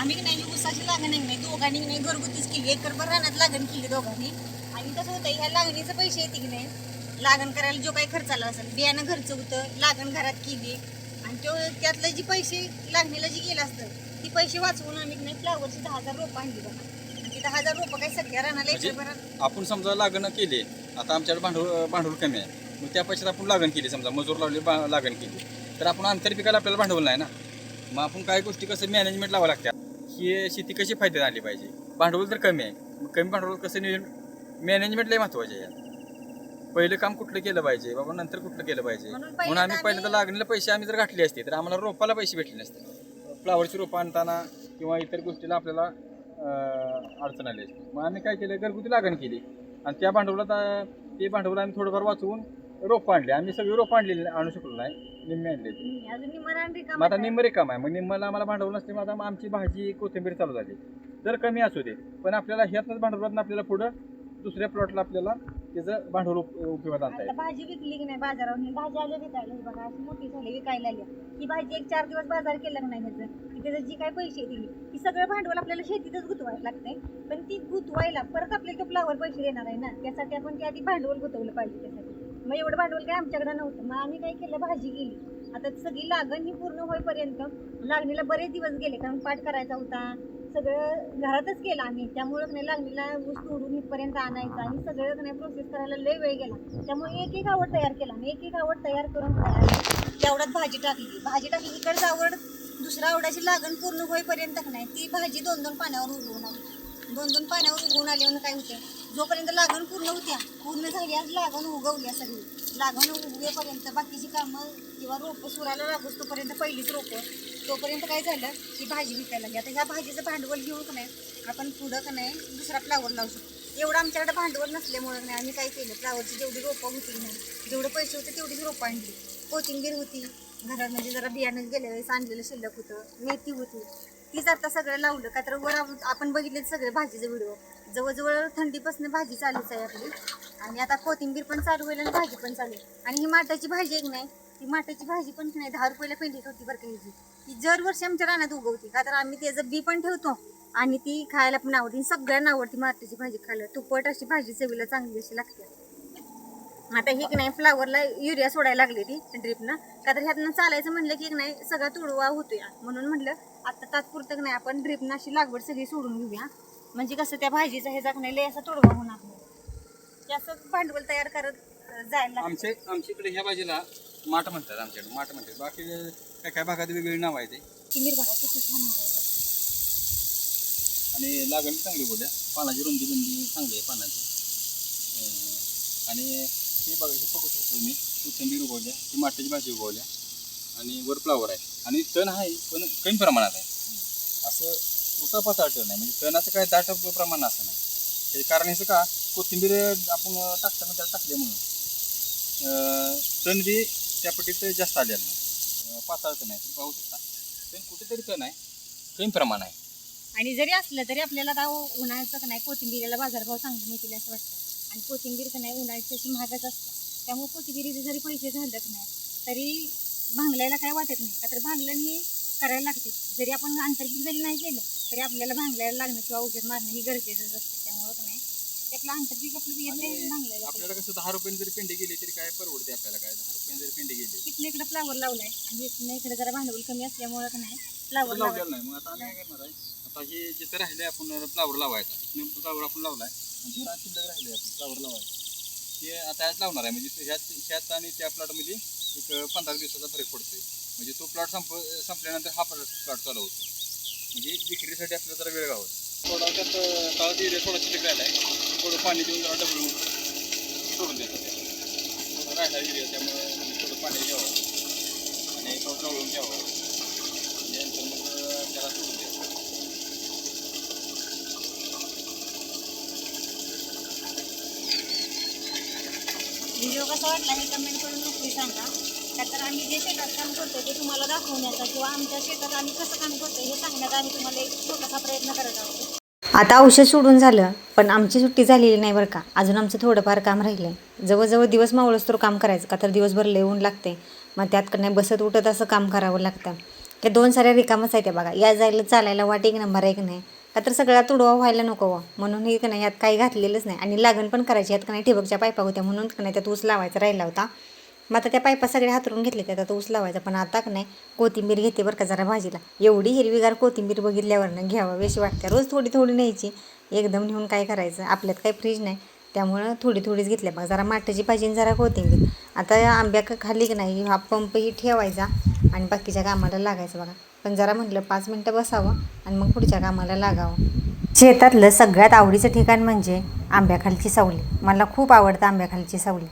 आम्ही नाही ऊसाची लागण नाही दोघांनी नाही घरगुतीच केली एकर भर रानात लागण केली दोघांनी. आणि कसं होतं ह्या लागणीचे पैसे येते की नाही लागण करायला जो काही खर्च आला असेल बियाणं घरचं होतं लागण घरात केली. आणि तो त्यातलं जे पैसे लागणीला जे गेलं असतं ती पैसे वाचवून आम्ही नाही फ्लावरची दहा हजार रोपं आणली बघा ती दहा हजार रोपं काही सगळ्या रानाला म्हणजे एकर भरात आपण समजा लागण केली आता आमच्याकडे भांडवल भांडवल कमी आहे. मग त्या पैशात आपण लागण केली समजा मजूर लावली बा- लागण केली. तर आपण आंतर पिकाला आपल्याला भांडवल नाही ना? मग आपण काही गोष्टी कसं मॅनेजमेंट लावा लागतात ही शेती कशी फायद्यात आली पाहिजे? भांडवल तर कमी आहे. मग कमी भांडवल कसं नियोजन मॅनेजमेंट लय महत्त्वाचे आहे यात. पहिलं काम कुठलं केलं पाहिजे? बाबा नंतर कुठलं केलं पाहिजे? म्हणून आम्ही पहिल्यांदा लागणीला पैसे आम्ही जर घातले असते तर आम्हाला रोपाला पैसे भेटले नसते. फ्लावरची रोपं आणताना किंवा इतर गोष्टीला आपल्याला अडचण आली असते. मग आम्ही काय केलं? घरगुती लागण केली. आणि त्या भांडवलात ते भांडवल आम्ही थोडंफार वाचवून रोपं आणले. आम्ही सगळी रोपं आणलेली आणू शकलो नाही. निम्मे आणले ते. अजून मग आता आहे. निम्म रिकाम आहे. मग निम्मला आम्हाला भांडवल नसते मग आता आमची भाजी कोथिंबीर चालू झाली. जर कमी असू दे पण आपल्याला ह्यातनंच भांडवलात आपल्याला पुढं दुसऱ्या प्लॉटला आपल्याला त्याचं भांडवल उप- उपयोगात आणता आता येईल भाजी विकली की नाही बाजारावर ही भाजी आली विकायला. ही बघा अशी मोठी झाली विकायला आली. ही भाजी एक चार दिवस बाजार केला की नाही ह्याचं? की त्याचं जी काय पैसे दिली ती सगळं भांडवल आपल्याला शेतीतच गुंतवायला लागतंय. पण ती गुंतवायला परत आपल्याला तो फ्लावर पैसे देणार आहे ना? त्यासाठी आपण ते आधी भांडवल गुंतवलं पाहिजे त्यासाठी. मग एवढं भांडवल काय आमच्याकडे नव्हतं. मग आम्ही काय केलं भाजी गेली. आता सगळी लागण ही पूर्ण होईपर्यंत लागणीला बरेच दिवस गेले कारण पाठ करायचा होता. सगळं घरातच केलं आम्ही. त्यामुळं नाही लागणीला ऊस तोडून इथपर्यंत आणायचं आणि सगळं नाही प्रोसेस करायला लय वेळ गेला. त्यामुळे एक एक आवड तयार केला. आणि एक एक आवड तयार करून तेवढ्यात भाजी टाकली. भाजी टाकली इकडचं आवड दुसऱ्या आवडाची लागण पूर्ण होईपर्यंत नाही ती भाजी दोन दोन पाण्यावर उगवून आली. दोन दोन पाण्यावर उगवून आले म्हणून काय होते जोपर्यंत लागण पूर्ण होत्या पूर्ण झाली आज लागण उगवल्या सगळी. लागण उगवेपर्यंत बाकीची कामं किंवा रोपं सुराला लागूच तोपर्यंत पहिलीच रोपं. तोपर्यंत काय झालं? की भाजी विकायला लागली. आता ह्या भाजीचं भांडवल घेऊन का नाही? आपण पुढं का नाही? दुसरा फ्लावर लावू शकतो. एवढं आमच्याकडे भांडवल नसल्यामुळं नाही आम्ही काय केलं? फ्लावरची जेवढी रोपं होती नाही जेवढे पैसे होते तेवढीच रोपं आणली. कोथिंबीर होती. घरात म्हणजे जरा बियाणं गेल्या वेळेस आणलेलं शिल्लक होतं. मेथी होती. तीच आता सगळं लावलं का तर वर आपण बघितले सगळे भाजीचे व्हिडिओ. जवळजवळ थंडीपासून भाजी चालूच आहे आपली. आणि आता कोथिंबीर पण चालू होईल आणि भाजी पण चालू आणि ही माटाची भाजी एक नाही ती माटाची भाजी पण नाही. दहा रुपयाला पेंडीत होती बरं का ह्याची ती दरवर्षी आमच्या रानात उगवती का तर आम्ही त्याचं बी पण ठेवतो. आणि ती खायला पण आवडते. सगळ्यांना आवडते माटाची भाजी खायला. तुपट अशी भाजी चवीला चांगली अशी लागते. आता ही की नाही फ्लावरला युरिया सोडायला लागली ती ड्रिपनं का तर ह्यातनं चालायचं म्हणलं की एक नाही सगळा तुडवा होतोय. म्हणून म्हणलं आता तात्पुरतं नाही आपण ड्रिपनं अशी लागवड सगळी सोडून घेऊया. म्हणजे कसं त्या भाजीचा ह्याचा नाही लय असा तुडवा होणार नाही. असं भांडवल तयार करत जायला. आमच्या आमच्याकडे ह्या भाजीला माठ म्हणतात आमच्याकडे माठ म्हणतात. बाकी काय काय भागात वेगवेगळी नाव आहे ते. कोथिंबीर बघा किती छान. आणि लागण चांगली बोलल्या. पानाची रुंदी रुंदी चांगली आहे पानाची. आणि हे बघा हे बघू शकतो तुम्ही कोथिंबीर उगवल्या ही माठाची भाजी उगवल्या आणि वर फ्लावर आहे. आणि तण आहे पण कमी प्रमाणात आहे. असं उता पाताळ नाही. आहे म्हणजे तणाचं काय दाट प्रमाण असं नाही. त्याचे कारण असं का कोथिंबीर आपण टाकताना त्याला टाकले म्हणून. तण बी त्या पटीत जास्त आलेलं नाही. अं, पाताळ तण आहे तुम्ही पाहू शकता. तण कुठेतरी तण आहे. कमी प्रमाण आहे. आणि जरी असलं तरी आपल्याला आता उन्हाळ्याचं नाही कोथिंबीरीला बाजारभाव चांगले मिळतील असं वाटतं. आणि कोथिंबीर का नाही उन्हाळ्याची अशी महागच असते. त्यामुळे कोथिंबीरीचे जरी पैसे झालं का नाही तरी भांगलायला काय वाटत नाही. का तर भांगलं ही करायला लागते. जरी आपण आंतरपीक जरी नाही केलं तरी आपल्याला भांगलायला लागणं किंवा औषध मारणं ही गरजेचंच असते. त्यामुळं का नाही ते आपलं आंतरपीक आपलं येत भांगलायला आपल्याला कसं दहा रुपयाने जरी पेंडी गेली तरी काय परवडते आपल्याला? काय दहा रुपयाने जरी पेंडी गेली. इथनं इकडे फ्लावर लावलाय. आणि इथनं इकडे जरा भांडवल कमी असल्यामुळं का नाही फ्लावर तर लावलेलं नाही. मग आता आम्ही काय करणार आहे? आता हे जिथं राहिले आपण फ्लावर लावायचा. फ्लावर आपण लावलाय. म्हणजे आणि शिल्लक राहिले आपण फ्लावर लावायचा. ते आता यात लावणार आहे म्हणजे ह्यात ह्यात आणि त्या प्लॉटमध्ये एक पंधरा दिवसाचा फरक पडतोय. म्हणजे तो प्लॉट संप संपल्यानंतर हा प्लॉट चालू होतो. म्हणजे विक्रीसाठी आपल्याला जरा वेळ गावत थोडा त्यात काळा एरिया थोडा शिल्लक राहिला आहे थोडं पाणी देऊन जरा डबल सोडून द्यायचं त्याला राहिला एरिया त्यामुळे म्हणजे थोडं पाणी घ्यावं. आणि थोडं ढवळून घ्यावं. नंतर मग त्याला सोडून द्यावं व्हिडिओ कसा वाटला हे कमेंट करून नक्की सांगा. का तर आम्ही जे शेतात काम करतो ते तुम्हाला दाखवण्याचा किंवा आमच्या शेतात आम्ही कसं काम करतो हे सांगण्याचा आम्ही तुम्हाला एक छोटासा प्रयत्न करत आहोत. आता औषध सोडून झालं पण आमची सुट्टी झालेली नाही बरं का. अजून आमचं थोडंफार काम राहिलं आहे जवळजवळ दिवस मावळस तर काम करायचं का तर दिवसभर लेवून लागते मग त्यात का नाही बसत उठत असं काम करावं लागतं. त्या दोन साऱ्या रिकामच आहे त्या बघा. या जायला चालायला वाट एक नंबर एक नाही? का तर सगळा तुडवा व्हायला नको म्हणून हे का नाही यात काही घातलेलंच नाही. आणि लागण पण करायची यात का नाही ठिबकच्या पायपा होत्या. म्हणून का नाही त्यात ऊस लावायचा राहिला होता. मग आता त्या पायपा सगळ्या हातरून घेतले त्यात आता ऊस लावायचा. पण आता का नाही कोथिंबीर घेते बरं का जरा भाजीला. एवढी हिरवीगार कोथिंबीर बघितल्यावरनं घ्यावं वेशी वाटते. रोज थोडी थोडी न्यायची. एकदम नेऊन काय करायचं? आपल्यात काही फ्रीज नाही. त्यामुळं थोडी थोडीच घेतल्या. मग जरा माठाची भाजी आणि जरा कोथिंबीर. आता आंब्या का खाली की नाही हा पंपही ठेवायचा. आणि बाकीच्या कामाला लागायचं बघा. पण जरा म्हटलं पाच मिनटं बसावं आणि मग पुढच्या कामाला लागावं. शेतातलं सगळ्यात आवडीचं ठिकाण म्हणजे आंब्याखालची सावली. मला खूप आवडतं आंब्याखालची सावली.